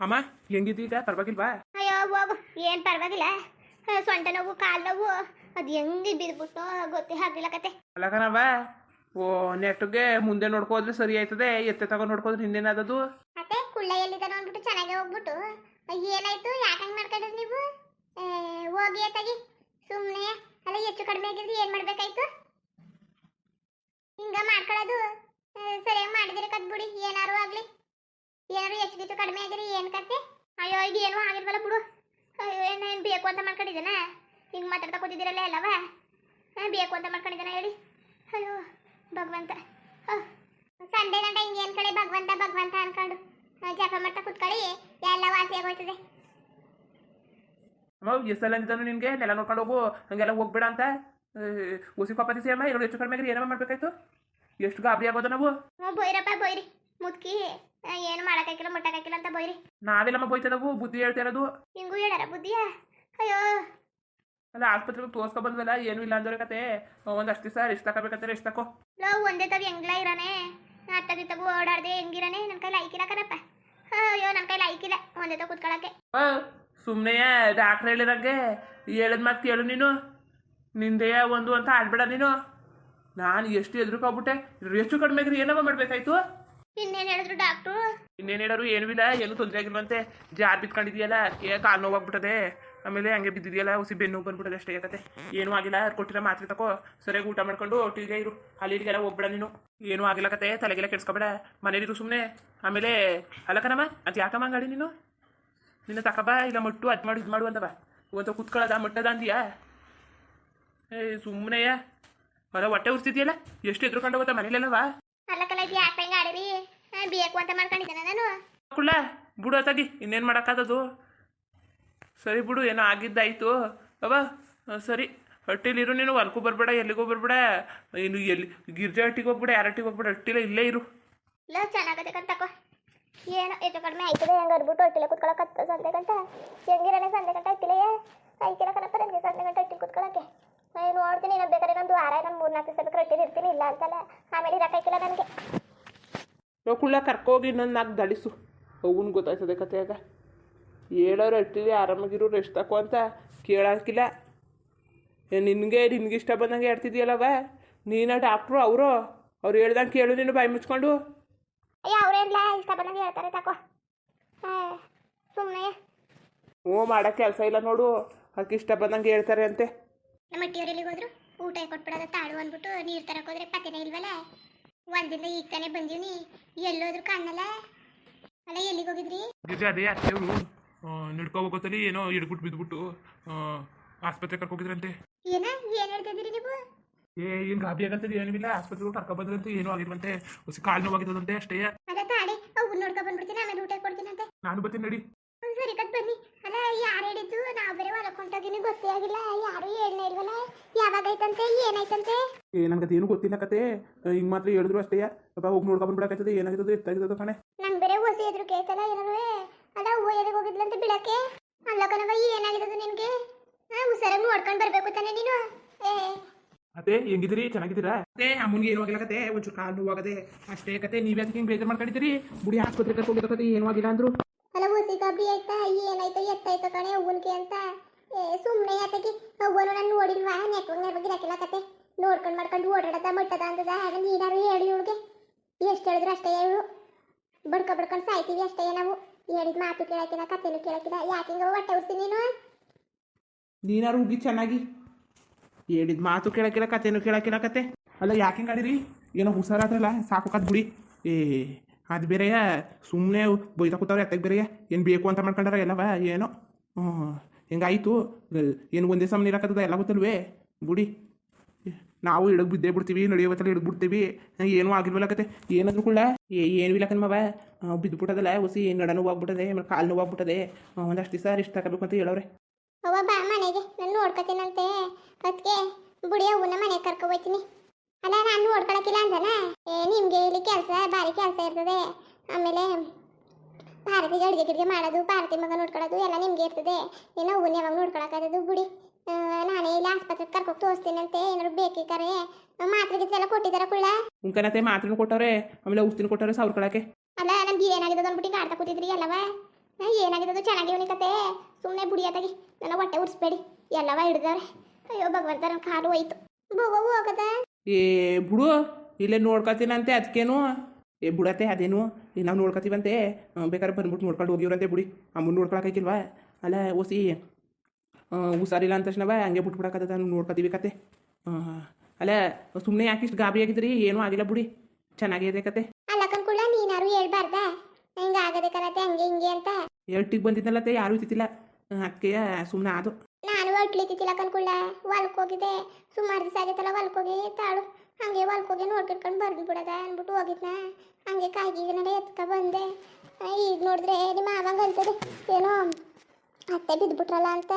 ಅಮ್ಮ ಹೆಂಗಿದ್ದೀಗ ಪರವಾಗಿಲ್ವಾ? ಅಯ್ಯೋ ಹೋಗು ಏನು ಪರವಾಗಿಲ್ಲ. ಸೊಂಟ ನೋವು ಕಾಲು ನೋವು ಅದು ಹೆಂಗೆ ಬಿದ್ಬಿಟ್ಟು ಗೊತ್ತೇ ಆಗ್ಲಿಲ್ಲ ಕತೆ. ಅಲ್ಲಕನವ ಓ ನೆಟ್ಗೆ ಮುಂದೆ ನೋಡ್ಕೋದ್ರೆ ಸರಿ ಆಯ್ತದೆ ಎತ್ತೆ ತಗೊಂಡು ನೋಡ್ಕೋದ್ರೆ ಹಿಂದೇನಾದದು ಅತ್ತೆ ಕುಳ್ಳ ಎಲ್ಲಿದ್ದಾನೋ ಅಂದ್ಬಿಟ್ಟು ಚೆನ್ನಾಗಿ ಹೋಗ್ಬಿಟ್ಟು. ಏನಾಯ್ತು? ಯಾಕೆ ಹಂಗೆ ಮಾಡ್ಕೊಂಡ್ರಿ ನೀವು? ಹೋಗಿ ಅತ್ತಾಗಿ. ಸುಮ್ಮನೆ ಅಲ್ಲ ಹೆಚ್ಚು ಕಡಿಮೆ ಆಗಿದ್ರೆ ಏನು ಮಾಡ್ಬೇಕಾಯ್ತು? ಹಿಂಗ ಮಾಡ್ಕೊಳ್ಳೋದು ಸರಿಯಾಗಿ ಮಾಡಿದ್ರೆ ಕದ್ಬಿಡಿ ಏನಾರು ಆಗಲಿ. ಏನಾರು ಹೆಚ್ಚು ಹೆಚ್ಚು ಕಡಿಮೆ ಆಗಿರಿ ಏನು ಕತೆ ಅಯ್ಯೋ ಇದು ಏನೋ ಆಗಿರ್ಬಲ್ಲ ಬಿಡು. ಅಯ್ಯೋ ಏನು ಬೇಕು ಅಂತ ಮಾಡ್ಕೊಂಡಿದ್ದೇನೆ? ಹಿಂಗೆ ಮಾತಾಡ್ತಾ ಕೂತಿದ್ದೀರಲ್ಲ ಎಲ್ಲವ? ಹಾಂ ಬೇಕು ಅಂತ ಮಾಡ್ಕೊಂಡಿದ್ದಾನ ಹೇಳಿ. ಅಯ್ಯೋ ಭಗವಂತ. ಸಂಡೆ ಗಂಟ ಹಿಂಗೆ ಏನು ಕಡೆ ಭಗವಂತ ಭಗವಂತ ಅನ್ಕೊಂಡು ಜಪ ಮಾಡ್ತಾ ಕುತ್ಕೊಳ್ಳಿ. ಎಲ್ಲ ವಾಸಿ ಆಗೋಯ್ತದೆ. ಅಮ್ಮ ಎಷ್ಟು ಸಲ ಅಂದಿದ್ದಾನು ನಿನಗೆ? ನೆಲ ನೋಡ್ಕೊಂಡು ಹೋಗು. ಹಂಗೆಲ್ಲ ಹೋಗ್ಬೇಡ ಅಂತ? ಉಸಿ ಕಾಪಾತಿ ಅಮ್ಮ ಎರಡು ಹೆಚ್ಚು ಕಡಿಮೆ ಏನಮ್ಮ ಮಾಡ್ಬೇಕಾಯ್ತು? ಎಷ್ಟು ಗಾಬರಿ ಆಗೋದು ನಾವು? ಬೈರಪ್ಪ ಬೊಯ್ರಪ್ಪ ಆ, ಏನು ಮಾಡಕ್ಕಾಗಿಲ್ಲ ಮುಟ್ಟಕ್ಕಾಗಿಲ್ಲ ಅಂತ ಬೈರಿ. ನಾವೆಲ್ಲಮ್ಮ ಬೈತದವು ಬುದ್ಧಿ ಹೇಳ್ತಾ ಇರೋದು. ಹಿಂಗೂ ಹೇಳಾರ ಬುದ್ಧಿಯ? ಅಯ್ಯೋ. ಅಲ್ಲ ಆಸ್ಪತ್ರೆಗೆ ತೋರ್ಸ್ಕೊ ಬಂದ್ವಲ್ಲ ಏನು ಇಲ್ಲ ಅಂದ್ರೆ ಕತೆ. ಒಂದಷ್ಟು ದಿವಸ ರೆಸ್ಟ್ ತಗೋಬೇಕಂತ ರೆಸ್ಟ್ ತಕೋ. ಲೋ ಒಂದೇ ತಗ ಹೆಂಗ್ಲ ಇರಾನೆ? ತಗೋ ತಗು ಓಡಾಡ್ದೆ ಹೆಂಗಿರಾನೆ? ನನ್ನ ಕೈಲಿ ಐಕಿಲ್ಲ ಕಣಪ್ಪ. ಅಯ್ಯೋ ನನ್ನ ಕೈಲಿ ಐಕಿಲ್ಲ ಒಂದೇ ತಗ ಕುತ್ಕೊಳಕ್ಕೆ. ಸುಮ್ಮನೆ ಡಾಕ್ಟ್ರ್ ಹೇಳಿರಂಗೆ ಹೇಳಿದ ಮಾತು ಕೇಳು ನೀನು. ನಿಂದೆಯ ಒಂದು ಅಂತ ಆಡ್ಬೇಡ ನೀನು. ನಾನು ಎಷ್ಟು ಎದುರುಕೋಗ್ಬಿಟ್ಟೆ ಎಷ್ಟು ಕಡಿಮೆ ಆಗಿದ್ರೆ ಏನವ ಮಾಡ್ಬೇಕಾಯ್ತು? ಇನ್ನೇನು ಹೇಳಿದ್ರು ಡಾಕ್ಟ್ರು? ಏನೂ ಇಲ್ಲ, ಏನು ತೊಂದರೆ ಆಗಿಲ್ವಂತೆ. ಜಾರ್ ಬಿತ್ಕೊಂಡಿದೆಯಲ್ಲ ಏ ಕಾಲು ನೋವಾಗ್ಬಿಟ್ಟದೆ ಆಮೇಲೆ ಹಂಗೆ ಬಿದ್ದಿದೆಯಲ್ಲ ಉಸಿ ಬೆನ್ನು ಬಂದ್ಬಿಟ್ಟದೆ ಅಷ್ಟೇ ಯಾಕತ್ತೆ ಏನೂ ಆಗಿಲ್ಲ, ಕೊಟ್ಟಿರೋ ಮಾತ್ರೆ ತಗೋ ಸರಿಯಾಗಿ ಊಟ ಮಾಡ್ಕೊಂಡು ಒಟ್ಟಿಗೆ ಇರು. ಅಲ್ಲಿ ಇಲ್ಲಿಗೆಲ್ಲ ಹೋಗ್ಬೇಡ ನೀನು. ಏನೂ ಆಗಿಲ್ಲ ಕತೆ, ತಲೆಗೆಲ್ಲ ಕೆಡ್ಸ್ಕೊಬೇಡ. ಮನೇಲಿರು ಸುಮ್ಮನೆ ಆಮೇಲೆ, ಅಲ್ಲ ಕಣಮ್ಮ, ಅದು ಯಾಕಮ್ಮ ಅಂಗಡಿ ನೀನು? ನಿನ್ನ ತಕಬ ಇಲ್ಲ ಮಟ್ಟು ಅದು ಮಾಡು, ಇದು ಮಾಡು ಅಂತವ ಇವತ್ತು ಕುತ್ಕೊಳ್ಳೋದ ಮಟ್ಟದ ಅಂದಿಯಾ? ಏ ಸುಮ್ಮನೆಯ ಮರ ಹೊಟ್ಟೆ ಉರ್ಸಿದ್ಯಲ್ಲ? ಎಷ್ಟು ಎದ್ರುಕೊಂಡು ಹೋಗುತ್ತಾ ಮನೇಲೆಲ್ಲವಾ? ಇದು ಯಾಕೆ ಹೆಂಗೆ ಆಡಿರಿ. ಆ, ಬೇಕು ಅಂತ ಮಾಡ್ಕೊಂಡಿದ್ದಾನೆ ನಾನು. ಕುಳ್ಳ ಬಿಡು ಅತ್ತಾಗಿ ಇನ್ನೇನು ಮಾಡೋಕ್ಕಾಗದು ಸರಿ ಬಿಡು ಏನೋ ಆಗಿದ್ದಾಯ್ತು. ಅವ ಸರಿ ಹಟ್ಟಿಲಿರು ನೀನು ಹೊಲ್ಕು ಬರಬೇಡ ಎಲ್ಲಿಗೂ ಬರಬೇಡ. ಇನ್ನು ಎಲ್ಲಿ ಗಿರ್ಜೆ ಹಟ್ಟಿಗೆ ಹೋಗ್ಬೇಡ ಯಾರ ಹಟ್ಟಿಗೆ ಹೋಗ್ಬೇಡ ಹಟ್ಟಿಲ್ಲ ಇಲ್ಲೇ ಇರು. ಇಲ್ಲ ಚೆನ್ನಾಗತ್ತೆ ಕಂತಕ್ಕ ತಕೋ. ಏನೋ ಹೆಚ್ಚು ಕಡಿಮೆ ಆಯ್ತದೆ ಹೆಂಗೆ ಅದ್ಬಿಟ್ಟು ಹೊಟ್ಟಿಲೆ ಕುತ್ಕೊಳಕ್ಕೆ ಹತ್ತು ಸಂತೆ ಗಂಟ. ಹೆಂಗಿರನೆ ಸಂತೆ ಗಂಟ ಹಟ್ಟಿಲೆಯೇ ಕಣಪ್ಪ ನನಗೆ ಸಂತೆ ಗಂಟ ಹೊಟ್ಟಿಗೆ ಕುತ್ಕೊಳಕ್ಕೆ. ನಾನು ನೋಡ್ತೀನಿ ನಾನು ಬೇಕಾದ್ರೆ ಇನ್ನೊಂದು ವಾರ ಇನ್ನೊಂದು ಮೂರು ನಾಲ್ಕು ದಿವಸ ಬೇಕು ರೊಟ್ಟಿ ಇರ್ತೀನಿ ಇಲ್ಲ ಅಂತಲ್ಲ. ಆಮೇಲೆ ಇರೋಕ್ಕಾಗಿಲ್ಲ ನನಗೆ. ಕುಳ್ಳ ಕರ್ಕೋಗಿ ಇನ್ನೊಂದು ನಾಲ್ಕು ದಳಿಸು. ಅವನು ಗೊತ್ತಾಯ್ತದೆ ಕಥೆಯಾಗ. ಹೇಳೋರು ಹಟ್ಟಿಲಿ ಆರಾಮಾಗಿರು ರೆಸ್ಟ್ ತಕೋ ಅಂತ ಕೇಳಾಕಿಲ್ಲ. ನಿನಗೆ ನಿನ್ಗೆ ಇಷ್ಟ ಬಂದಂಗೆ ಹೇಳ್ತಿದ್ಯಲ್ಲವ ನೀನ ಡಾಕ್ಟ್ರು ಅವರು? ಅವ್ರು ಹೇಳ್ದಂಗೆ ಕೇಳು ನೀನು ಬಾಯಿ ಮುಚ್ಕೊಂಡು. ಅಯ್ಯ ಅವ್ರೇನಿಲ್ಲ ಇಷ್ಟ ಬಂದಂಗೆ ಹೇಳ್ತಾರೆ ತಕೋ. ಸುಮ್ಮನೆ ಹ್ಞೂ ಮಾಡೋ ಕೆಲಸ ಇಲ್ಲ ನೋಡು. ಅದಕ್ಕೆ ಇಷ್ಟ ಬಂದಂಗೆ ಹೇಳ್ತಾರೆ ಅಂತೆ. ನಮ್ಮ ಅಟ್ಟಿಯವ್ರು ಎಲ್ಲಿಗೆ ಹೋದ್ರು? ಊಟ ಕೊಟ್ಬಿಡೋದ ತಾಳು ಅಂದ್ಬಿಟ್ಟು ನೀರು ತರಕ್ ಹೋದ್ರೆ ಪತ್ತೆನೇ ಇಲ್ವಲ್ಲ ಒಂದಿಂದ ಈಗ ತಾನೇ ಬಂದೀನಿ ಎಲ್ಲೋದ್ರು ಕಾಣಲ್ಲ ಅಲ್ಲ ಎಲ್ಲಿಗೆ ಹೋಗಿದ್ರಿ? ಗಿರ್ಜಾ ಅದೇ ಅತ್ತೆಯವರು ನಡ್ಕೊ ಹೋಗೋತಲ್ಲಿ ಏನೋ ಹಿಡ್ಬಿಟ್ಟು ಬಿದ್ಬಿಟ್ಟು ಆಸ್ಪತ್ರೆ ಕರ್ಕೋಗಿದ್ರಂತೆ ಏನ? ಏನ್ ಹೇಳ್ತಿದ್ದೀರಿ ನೀವು? ಏ ಏನ್ ಗಾಬಿ ಆಗಂತದ ಏನಿಲ್ಲ ಆಸ್ಪತ್ರೆಗೆ ಕರ್ಕೊ ಬಂದ್ರಂತೆ ಏನೋ ಆಗಿಲ್ವಂತೆ. ಹೊಸ ಕಾಲು ನೋವಾಗಿದ್ದದಂತೆ ಅಷ್ಟೇ. ಅದೇ ತಾಳಿ ಅವ್ರು ನೋಡ್ಕೊ ಬಂದ್ಬಿಡ್ತೀನಿ ಆಮೇಲೆ ಊಟ ಕೊಡ್ತೀನಂತೆ. ನಾನು ಬರ್ತೀನಿ ನಡಿ. ಸರಿ ಕಟ್ ಬನ್ನಿ. ಅಲ್ಲ ಯಾರು ಹೇಳಿದ್ದು? ನಾವು ಬೇರೆ ಹೊಲಕ್ಕೆ ಹೊಂಟೋಗಿನಿ ಗೊತ್ತೇ ಆಗಿಲ್ಲ. ಯಾರು ಹೇಳನೇ ಇಲ್ವಲ್ಲ? ಯಾವಾಗೈತಂತೆ ಏನಾಯ್ತಂತೆ? ಏ ನನಗೆ ಏನು ಗೊತ್ತಿಲ್ಲ ಕತೆ. ಹಿಂಗೆ ಮಾತ್ರ ಹೇಳಿದ್ರು ಅಷ್ಟೇ. ಪಾಪ ಹೋಗಿ ನೋಡ್ಕೊಂಡು ಬಂದ್ಬಿಡಕಾಯ್ತದೆ ಏನಾಗಿರ್ತದೆ ಎಷ್ಟಾಗಿರ್ತದೆ ಕಣೆ? ನಂಗೆ ಬೇರೆ ಹೊಸಿ ಎದುರು ಕೇಳ್ತಲ್ಲ ಏನಾರು ಅಲ್ಲ ಹೂವು ಎದಕ್ಕೆ ಹೋಗಿದ್ಲಂತೆ ಬಿಡಕ್ಕೆ? ಅಲ್ಲ ಕಣವ ಏನಾಗಿರೋದು ನಿನಗೆ? ಹುಷಾರಾಗಿ ನೋಡ್ಕೊಂಡು ಬರಬೇಕು ತಾನೆ ನೀನು. ಏ. ಅದೇ ಹೆಂಗಿದ್ರಿ ಚೆನ್ನಾಗಿದ್ದೀರಾ? ಅದೇ ಅಮ್ಮನಿಗೆ ಏನು ಆಗಿಲ್ಲ ಕತೆ. ಒಂಚೂರು ಕಾಲು ನೋವಾಗದೆ. ಅಷ್ಟೇ ಕತೆ. ನೀವೇ ಅದಕ್ಕೆ ಹಿಂಗೆ ಬೇಜಾರು ಮಾಡ್ಕೊಂಡಿದ್ದೀರಿ? ಬುಡಿ ಆಸ್ಪತ್ರೆ ಕರ್ಕೊಂಡು ಕತೆ ಏನೂ ಆಗಿಲ್ಲ ಅಂದ್ರು. ಅಲ್ಲ ಓಸಿ ಕಬ್ಬಿ ಆಯ್ತಾ? ಏನಾಯ್ತು? ಎತ್ತಾಯ್ತು ಕಣೆ ಅವ್ವನ್ಗೆ ಅಂತ? ಸುಮ್ಮನೆ ಆತಕಿ ಅವ್ವನು ನಾನು ನೋಡಿಲ್ವಾ ನೆಟ್ವರ್ಕ್ ನೆಟ್ವರ್ಕ್ ಇರಕ್ಕಿಲ್ಲ ಕತೆ. ನೋಡ್ಕೊಂಡು ಮಾಡ್ಕೊಂಡು ಓಡಾಡದ ಮಟ್ಟದ ಅಂತದ ಆಗ ನೀನಾರು ಹೇಳಿ ಇವಳಿಗೆ. ಎಷ್ಟು ಹೇಳಿದ್ರು ಅಷ್ಟೇ ಹೇಳು ಬಡ್ಕ ಬಡ್ಕೊಂಡು ಸಾಯ್ತೀವಿ ಅಷ್ಟೇ ನಾವು. ಹೇಳಿದ ಮಾತು ಕೇಳಕ್ಕಿಲ್ಲ ಕತೆನೂ ಕೇಳಕ್ಕಿಲ್ಲ ಯಾಕೆ ಹಿಂಗ ಹೊಟ್ಟೆ ಉರ್ಸಿ ನೀನು? ನೀನಾರು ಹುಗಿ ಚೆನ್ನಾಗಿ. ಹೇಳಿದ ಮಾತು ಕೇಳಕ್ಕಿಲ್ಲ ಕತೆನೂ ಕೇಳಕ್ಕಿಲ್ಲ ಕತೆ. ಅಲ್ಲ, ಯಾಕೆ ಹಿಂಗಾಡಿರಿ ಏನೋ ಹುಷಾರಾದ್ರಲ್ಲ, ಸಾಕು ಕತ್ ಬಿಡಿ ಏ ಅದು ಬೇರೆಯ ಸುಮ್ಮನೆ ಬೈತಾ ಕೂತವ್ರೆ ಎತ್ತಕ್ಕೆ ಬೇರೆಯ ಏನು ಬೇಕು ಅಂತ ಮಾಡ್ಕೊಂಡಾರ ಎಲ್ಲವ? ಏನೋ? ಹ್ಞೂ. ಹಿಂಗಾಯ್ತು? ಏನು ಒಂದೇ ಸಮನೆ ನೀರಾಕತ್ತದ ಎಲ್ಲ ಗೊತ್ತಲ್ವೇ? ಬುಡಿ. ನಾವು ಇಡಗ್ ಬಿದ್ದೇ ಬಿಡ್ತೀವಿ ನಡೆಯೋತ್ತಲ್ಲ ಹಿಡಗ್ ಬಿಡ್ತೀವಿ. ಏನೂ ಆಗಿಲ್ವಲ್ಲ ಕತೆ. ಏನಾದ್ರು ಏ, ಏನು ಇಲ್ಲ ಕಣ್ಮವ ಬಿದ್ದುಬಿಟ್ಟದಲ್ಲ ಹುಸಿ ನಡನು ಹೋಗ್ಬಿಟ್ಟದೆ ಆಮೇಲೆ ಕಾಲು ನೋವಾಗ್ಬಿಟ್ಟದೆ. ಒಂದಷ್ಟು ದಿವಸ ರೆಸ್ಟ್ ಹಾಕಬೇಕು ಅಂತ ಹೇಳವ್ರೆ. ಅವ ಬಾ ಮನೆಗೆ, ನಾನು ನೋಡ್ಕೊತೀನಂತೆ. ಅದಕ್ಕೆ ಬುಡಿಯ ಅವ್ವನ ಮನೆಗೆ ಕರ್ಕೊಬೋತೀನಿ ಅಲ್ಲ ನಾನು ನೋಡ್ಕೊಳಕಿಲ್ಲ ಅಂದನ? ಏ ನಿಮ್ಗೆ ಇಲ್ಲಿ ಕೆಲಸ ಭಾರಿ ಕೆಲಸ ಇರ್ತದೆ. ಆಮೇಲೆ ಭಾರತಿ ಅಡುಗೆ ಗಿಡಿಗೆ ಮಾಡೋದು ಭಾರತಿ ಮಗ ನೋಡ್ಕೊಳ್ಳೋದು ಎಲ್ಲ ನಿಮ್ಗೆ ಇರ್ತದೆ. ಏನೋ ಅವ್ವನ ಯಾವಾಗ ನೋಡ್ಕೊಳಕ್ಕಾಗದು ಬುಡಿ. ನಾನೇ ಇಲ್ಲಿ ಆಸ್ಪತ್ರೆಗೆ ಕರ್ಕೊಂಡು ತೋರಿಸ್ತೀನಂತೆ ಏನಾದ್ರು ಬೇಕಿದ್ದಾರೆ ಮಾತ್ರೆ ಗಿತ್ರೆ ಎಲ್ಲ ಕೊಟ್ಟಿದ್ದಾರ ಕುಳ್ಳ? ಉಂಕನತೆ ಮಾತ್ರನೂ ಕೊಟ್ಟವ್ರೆ ಆಮೇಲೆ ಉಸ್ತಿನ ಕೊಟ್ಟವ್ರೆ ಸಾವಿರ ಕೊಡಕ್ಕೆ. ಅಲ್ಲ ನಮ್ಗೆ ಏನಾಗಿದೆ ಅಂದ್ಬಿಟ್ಟು ಕಾಡ್ತಾ ಕೂತಿದ್ರಿ ಅಲ್ಲವ ಏನಾಗಿದೆ ಚೆನ್ನಾಗಿವನಿ ಕತೆ. ಸುಮ್ಮನೆ ಬುಡಿಯತ್ತಾಗಿ ನನ್ನ ಹೊಟ್ಟೆ ಉರ್ಸ್ಬೇಡಿ. ಎಲ್ಲವ ಹಿಡ್ದವ್ರೆ. ಅಯ್ಯೋ ಭಗವಂತ ನನ್ನ ಕಾಲು ಹೋಯ್ತು. ಬೋಗೋ ಹೋಗದ ಏ ಬಿಡು ಇಲ್ಲೇ ನೋಡ್ಕೊತೀನಂತೆ ಅದಕ್ಕೇನು ಏ ಬಿಡತ್ತೆ ಅದೇನು. ನಾವು ನೋಡ್ಕೊತೀವಂತೆ. ಬೇಕಾದ್ರೆ ಬಂದ್ಬಿಟ್ಟು ನೋಡ್ಕೊಂಡು ಹೋಗಿವ್ರಂತೆ ಬಿಡಿ. ಅಮ್ಮನ ನೋಡ್ಕೊಳಕ್ಕಾಗಿಲ್ವಾ ಅಲ್ಲ ಓಸಿ ಹುಷಾರಿಲ್ಲ ಅಂದ ತಕ್ಷಣವ ಹಂಗೆ ಬಿಟ್ಬಿಡಕತ್ತದ ನೋಡ್ಕೊತೀವಿ ಕತೆ ಅಲ್ಲ ಸುಮ್ಮನೆ ಯಾಕೆ ಇಷ್ಟು ಗಾಬರಿ ಆಗಿದ್ರಿ? ಏನೂ ಆಗಿಲ್ಲ ಬಿಡಿ. ಚೆನ್ನಾಗಿದೆ ಕತೆ ಅಲ್ಲ ಕನ್ಕುಳ್ಳ ನೀನಾರು ಹೇಳ್ಬಾರ್ದ? ಹಿಂಗ ಆಗದೆ ಕರತೆ ಹಂಗೆ ಹಿಂಗೆ ಅಂತ. ಎರಟಿಗೆ ಬಂದಿದ್ದಲ್ಲತ್ತೆ ಯಾರೂ ಇತ್ತಿಲ್ಲ ಅಕ್ಕೆಯ ಸುಮ್ಮನೆ ಅದು ನಾನು ಹೊಟ್ಲಿತ್ತಿಲ್ಲ ಕನ್ಕುಳ್ಳ ಹೊಲ್ಕ್ ಹೋಗಿದ್ದೆ ಸುಮಾರು ದಿವಸ ಆಗೈತಲ್ಲ ಹೊಲ್ಕೋಗಿ ತಾಳು ಹಂಗೆ ಹೊಲ್ಕೋಗಿ ನೋಡ್ಕಿಟ್ಕೊಂಡು ಬರ್ದು ಬಿಡದ ಅಂದ್ಬಿಟ್ಟು ಹೋಗಿದ್ನ. ಹಂಗೆ ಕಾಯಿ ನಡೆ ಎತ್ಕ ಬಂದೆ. ಈಗ ನೋಡಿದ್ರೆ ನಿಮ್ಮ ಆವಾಗ ಅಂತದೆ ಏನೋ ಅತ್ತೆ ಬಿದ್ದುಬಿಟ್ರಲ್ಲ ಅಂತ.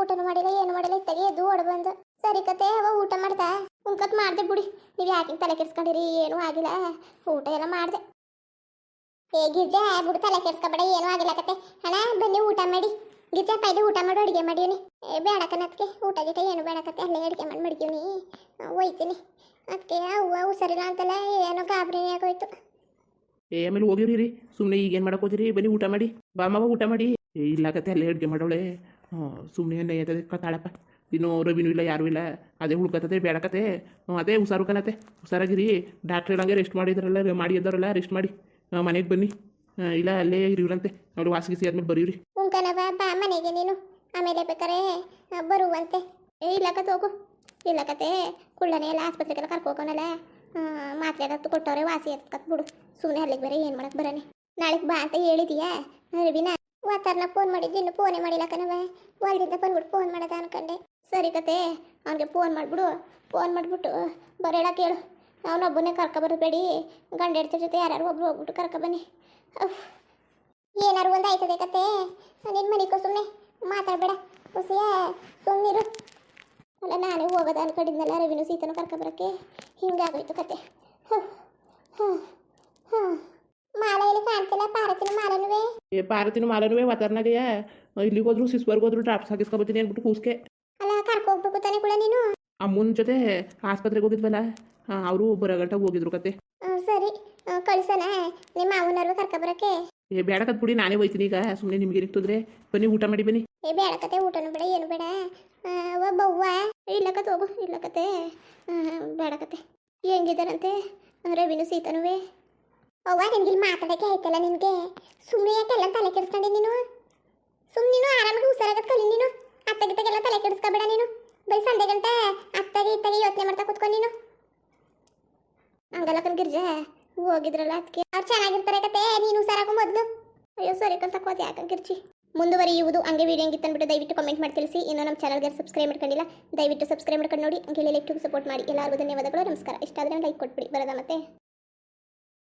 ಊಟನೂ ಮಾಡಿಲ್ಲ, ಏನು ಮಾಡಿಲ್ಲ, ಇತ್ತಾಗ ಎದ್ದು ಓಡ ಬಂದು. ಸರಿ ಕತೆ, ಅವ ಊಟ ಮಾಡ್ದ. ಉಂಕತ್ ಮಾಡ್ದೆ ಬಿಡಿ. ನೀವು ಯಾಕೆ ತಲೆ ಕೆಡ್ಸ್ಕೊಂಡಿರಿ? ಏನೂ ಆಗಿಲ್ಲ. ಊಟ ಎಲ್ಲ ಮಾಡ್ದೆ. ಹೇಗಿದ್ದೆ ಬಿಡು ತಲೆ ಕೆಡ್ಸ್ಕೊಬೇಡ, ಏನೂ ಆಗಿಲ್ಲ ಕತೆ. ಅಣ್ಣ, ಬನ್ನಿ ಊಟ ಮಾಡಿ. ಗಿರ್ಜಾ ಪೈಲೆ ಊಟ ಮಾಡು, ಅಡುಗೆ ಮಾಡಿವನಿ ಏ ಬೇಡಕನತ್ಗೆ ಊಟ ಗೀಟ ಏನು ಬೇಡಕತ್ತೆ ಅಲ್ಲೇ ಅಡುಗೆ ಮಾಡಿ ಮಡ್ಗೀನಿ ಒಯ್ತೀನಿ. ಅದಕ್ಕೆ ಅವ್ವ ಹುಷಾರಿಲ್ಲ ಅಂತಲ್ಲ ಏನೋ ಗಾಬರಿನೇ ಆಗೋಯ್ತು. ಏ, ಆಮೇಲೆ ಹೋಗಿವ್ರಿ ರೀ. ಸುಮ್ಮನೆ ಈಗ ಏನು ಮಾಡಕ್ಕೋದಿರಿ ಬನ್ನಿ ಊಟ ಮಾಡಿ. ಬಾ ಮಾವ, ಊಟ ಮಾಡಿ. ಏ, ಇಲ್ಲ ಕತೆ ಅಲ್ಲೇ ಅಡುಗೆ ಮಾಡೋಳೆ ಸುಮ್ಮನೆ ನೈಯತದೆ ಕತ್ತಾಳಪ್ಪ. ಇನ್ನು ರವಿನೂ ಇಲ್ಲ, ಯಾರೂ ಇಲ್ಲ. ಅದೇ ಹುಡ್ಕತ್ತದೆ ಬೇಡಕತೆ ಅದೇ ಹುಷಾರು ಕನತೆ ಹುಷಾರಾಗಿರಿ. ಡಾಕ್ಟ್ರ್ ಹೇಳಂಗೆ ರೆಸ್ಟ್ ಮಾಡಿದ್ರಲ್ಲ, ಮಾಡಿ ರೆಸ್ಟ್ ಮಾಡಿ. ಮನೆಗೆ ಬನ್ನಿ. ಇಲ್ಲ, ಅಲ್ಲೇ ಇರಿವ್ರಂತೆ ನೋಡಿ ವಾಸಿಗೆ ಆದ್ಮೇಲೆ ಬರೀವ್ರಿ ಉಂಕನವ ಬಾ, ಮನೆಗೆ ನೀನು. ಆಮೇಲೆ ಬೇಕಾರೆ ಬರುವಂತೆ. ಏ, ಇಲ್ಲ, ಕತೆ ಹೋಗು. ಇಲ್ಲ, ಕತೆ. ಕುಳ್ಳನೆ ಎಲ್ಲ ಆಸ್ಪತ್ರೆಗೆಲ್ಲ ಕರ್ಕೋಕೋನಲ್ಲ ಮಾತ್ರೆ ಕತ್ತು ಕೊಟ್ಟವ್ರೆ, ವಾಸಿ ಎತ್ಕತ್ ಬಿಡು. ಸುಮ್ಮನೆ ಅಲ್ಲಿಗೆ ಬೇರೆ ಏನು ಮಾಡಕ್ಕೆ ಬರನೆ. ನಾಳೆಗೆ ಬಾ ಅಂತ ಹೇಳಿದೀಯಾ? ರವಿನ ವಾತಾವರಣ ಫೋನ್ ಮಾಡಿದ್ದು, ಇನ್ನು ಫೋನೇ ಮಾಡಿಲ್ಲ ಕಣವ ಹೊಲ್ದಿಂದ ಬಂದ್ಬಿಟ್ಟು ಫೋನ್ ಮಾಡೋದ ಅನ್ಕಂಡೆ. ಸರಿ, ಕತೆ. ಅವನಿಗೆ ಫೋನ್ ಮಾಡಿಬಿಡು. ಫೋನ್ ಮಾಡಿಬಿಟ್ಟು ಬರೋಣ ಕೇಳು. ಅವನೊಬ್ಬನೇ ಕರ್ಕೊಬರಬೇಡಿ ಗಂಡ ಹೆಡ್ತಿ ಜೊತೆ ಯಾರು ಒಬ್ರು ಹೋಗ್ಬಿಟ್ಟು ಕರ್ಕೊಬನ್ನಿ ಏನಾರು ಒಂದು ಆಯ್ತದೆ ಕತೆ? ನಿನ್ನ ಮನಿಕೋ ಸುಮ್ಮನೆ ಮಾತಾಡಬೇಡ. ಹುಸಿಯ ಸುಮ್ಮನಿರು ಅಲ್ಲ ನಾನೇ ಹೋಗೋದ ಅನ್ಕೊಂಡಿದ್ನಲ್ಲ ರವಿನು ಸೀತನು ಕರ್ಕೊಬರಕ್ಕೆ ಹಿಂಗಾಗೋಯ್ತು ಕತೆ. ಹ್ಮ್. ಹ್ಮ್. ಹ್ಮ್. ಮಾಲೆ ಇಲ್ಲಿ ಕಾಣ್ತಿಲ್ಲ ಪಾರತಿನ ಮಾಲನುವೆ. ಏ ಪಾರತಿನ ಮಾಲನುವೆ ವಾತಾವರಣಗೆ ಇಲ್ಲಿಗೆ ಹೋದ್ರು ಸಿಸ್ವರ್ಗೆ ಹೋದ್ರು ಡ್ರಾಪ್ಸ್ ಹಾಕಿಸ್ಕೊಬತ್ತೀನಿ ಅಂದ್ಬಿಟ್ಟು ಕೂಸ್ಕೆ ಅಲ್ಲ ಕರ್ಕೋಗ್ಬೇಕು ತಾನೆ ಕೂಡ ನೀನು? ಅಮ್ಮನ ಜೊತೆ ಆಸ್ಪತ್ರೆಗೆ ಹೋಗಿದ್ವಲ್ಲ ಅವರು ಬರೋ ಗಂಟೆ ಹೋಗಿದ್ರು ಕತೆ. ಸರಿ. ಹ್ಮ್, ನಿಮ್ಮ ಕರ್ಕ ಕರ್ಕೊಬರಕ್ಕೆ ಏ ಬೇಡಕತ್ ಬಿಡಿ ನಾನೇ ಹೋಯ್ತೀನಿ ಈಗ. ಸುಮ್ಮನೆ ನಿಮ್ಗೆ ಇರ್ತದ್ರೆ ಬನ್ನಿ ಊಟ ಮಾಡಿ ಬನ್ನಿ. ಏ ಬೇಡಕತೆ ಕತೆ ಊಟನೂ ಬೇಡ ಏನು ಬೇಡ. ಒಬ್ಬವ್ವ ಇಲ್ಲ ಕತೆ ಹೋಗು ಇಲ್ಲ ಬೇಡಕತೆ ಬೇಡ ಕತೆ ಹೆಂಗಿದಾರಂತೆ ರವಿನು ಸೀತನುವೆ. ಅವ್ವ ನಿನ್ಗೆ ಮಾತಾಡಕ್ಕೆ ಆಯ್ತಲ್ಲ ನಿನಗೆ? ಸುಮ್ಮನೆ ಯಾಕೆಲ್ಲ ತಲೆ ಕೆಡಿಸ್ಕೊಂಡೆ ನೀನು? ಸುಮ್ಮನೆ ನೀನು ಆರಾಮಾಗಿ ಹುಷಾರಾಗತ್ ಕಲಿ ನೀನು? ಅತ್ತಗಿತ್ತಗೆಲ್ಲ ತಲೆ ಕೆಡಿಸ್ಕೊಬೇಡ ನೀನು? ಬೈ ಸಂಡೆ ಗಂಟೆ ಅತ್ತಗೆ ಇತ್ತಗೆ ಯೋಚನೆ ಮಾಡ್ತಾ ಕೂತ್ಕೊಂಡು ನೀನು? ಹಂಗಲ್ಲ ಕಣ್ ಗಿರ್ಜಾ. ಹೋಗಿದ್ರಲ್ಲ ಅದಕ್ಕೆ ಅವ್ರು ಚೆನ್ನಾಗಿರ್ತಾರೆ ಕತೆ, ನೀನು ಹುಷಾರಾಗು ಮೊದಲು. ಅಯ್ಯೋ ಸರಿ ಕಲ್ ತಕ್ಕೋದು ಯಾಕೆ ಗಿರ್ಜಿ ಮುಂದುವರಿಯುವುದು ಹಂಗೆ ವಿಡಿಯೋ ಹೆಂಗಿತ್ತು ಅಂದ್ಬಿಟ್ಟು ದಯವಿಟ್ಟು ಕಮೆಂಟ್ ಮಾಡಿ ತಿಳಿಸಿ. ಇನ್ನು ನಮ್ಮ ಚಾನಲ್ಗೆ ಸಬ್ಸ್ಕ್ರೈಬ್ ಮಾಡ್ಕೊಂಡಿಲ್ಲ, ದಯವಿಟ್ಟು ಸಬ್ಸ್ಕ್ರೈಬ್ ಮಾಡ್ಕೊಂಡು ನೋಡಿ. ಹಂಗೆ ಲೈಕ್ ಸಪೋರ್ಟ್ ಮಾಡಿ. ಎಲ್ಲರಿಗೂ ಧನ್ಯವಾದಗಳು, ನಮಸ್ಕಾರ. ಇಷ್ಟ ಆದರೆ ಲೈಕ್ ಕೊಟ್ಬಿಡಿ. ಬರೋದ ಮತ್ತೆ?